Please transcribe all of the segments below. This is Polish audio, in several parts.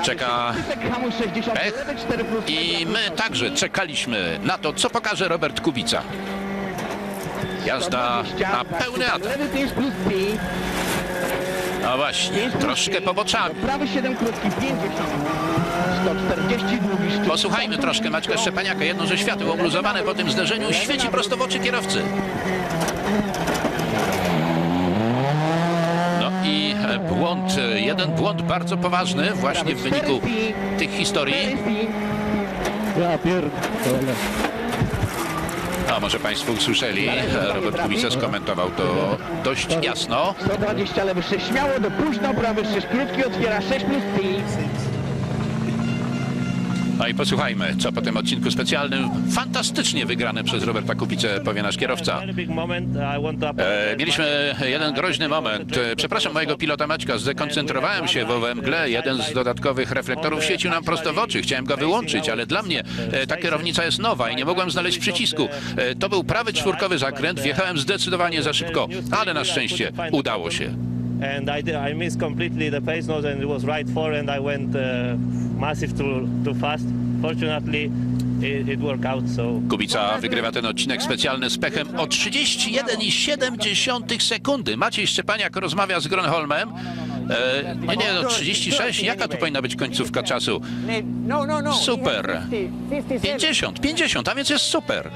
60, Pech. 4 plus i my także czekaliśmy na to, co pokaże Robert Kubica. Jazda na pełny atak. Lewy 5 plus 5. No właśnie, troszkę poboczami. Prawy 7 krótki 50. 140 długi szczyt. Posłuchajmy troszkę Maćka Szczepaniaka. Jedno ze świateł obluzowane po tym zderzeniu świeci prosto w oczy kierowcy. No i e, błąd, e, jeden błąd bardzo poważny właśnie w wyniku tych historii. Ja pierdolę. A może Państwo usłyszeli, Robert Kubica skomentował to dość jasno. 120 lewy 6 śmiało do późno, prawy 6 krótki otwiera 6 plus 5. No i posłuchajmy, co po tym odcinku specjalnym, fantastycznie wygrany przez Roberta Kubicę, powie nasz kierowca. E, mieliśmy jeden groźny moment. E, Przepraszam mojego pilota Maćka, zdekoncentrowałem się w owym mgle. Jeden z dodatkowych reflektorów świecił nam prosto w oczy. Chciałem go wyłączyć, ale dla mnie e, ta kierownica jest nowa i nie mogłem znaleźć przycisku. E, to był prawy czwórkowy zakręt. Wjechałem zdecydowanie za szybko, ale na szczęście udało się. And I, did, I missed completely the pace nose and it was right four and I went uh, massive too, too fast. Fortunately, it, it worked out, so Kubica wygrywa ten odcinek specjalny z pechem o 31,7 sekundy. Maciej Szczepaniak rozmawia z Gronholmem. E, nie, nie, no 36. Jaka tu powinna być końcówka czasu? No, no, no. Super. 50, 50, a więc jest super.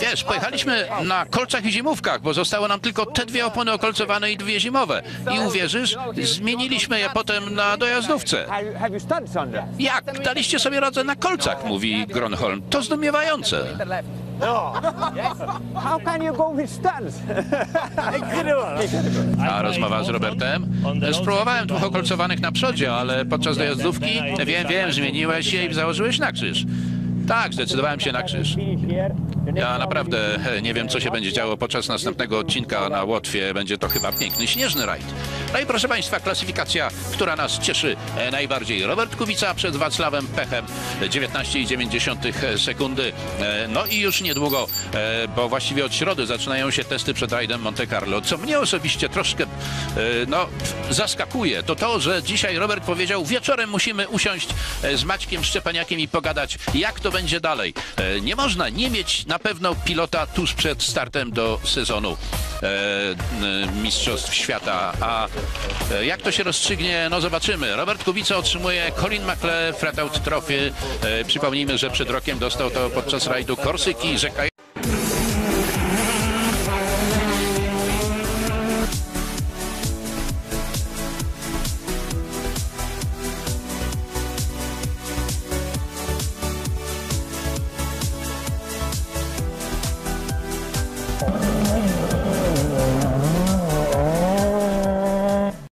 Wiesz, pojechaliśmy na kolcach i zimówkach, bo zostało nam tylko te dwie opony okolcowane i dwie zimowe. I uwierzysz, zmieniliśmy je potem na dojazdówce. Jak? Daliście sobie radę na kolcach, mówi Gronholm. To zdumiewające. A rozmowa z Robertem? Spróbowałem dwóch okolcowanych na przodzie, ale podczas dojazdówki, wiem, wiem, zmieniłeś się i założyłeś na krzyż. Tak, zdecydowałem się na krzyż. Ja naprawdę nie wiem, co się będzie działo podczas następnego odcinka na Łotwie. Będzie to chyba piękny, śnieżny rajd. No i proszę Państwa, klasyfikacja, która nas cieszy e, najbardziej. Robert Kubica przed Wacławem Pechem, e, 19,9 sekundy. E, No i już niedługo, e, bo właściwie od środy zaczynają się testy przed rajdem Monte Carlo. Co mnie osobiście troszkę, no, zaskakuje, to to, że dzisiaj Robert powiedział, wieczorem musimy usiąść z Maćkiem Szczepaniakiem i pogadać, jak to będzie dalej. E, Nie można nie mieć na pewno pilota tuż przed startem do sezonu e, n- Mistrzostw Świata, a e, jak to się rozstrzygnie, no zobaczymy. Robert Kubica otrzymuje Colin McLe Fretout Trophy. E, Przypomnijmy, że przed rokiem dostał to podczas rajdu Korsyki, rzeka Ой, ой, ой.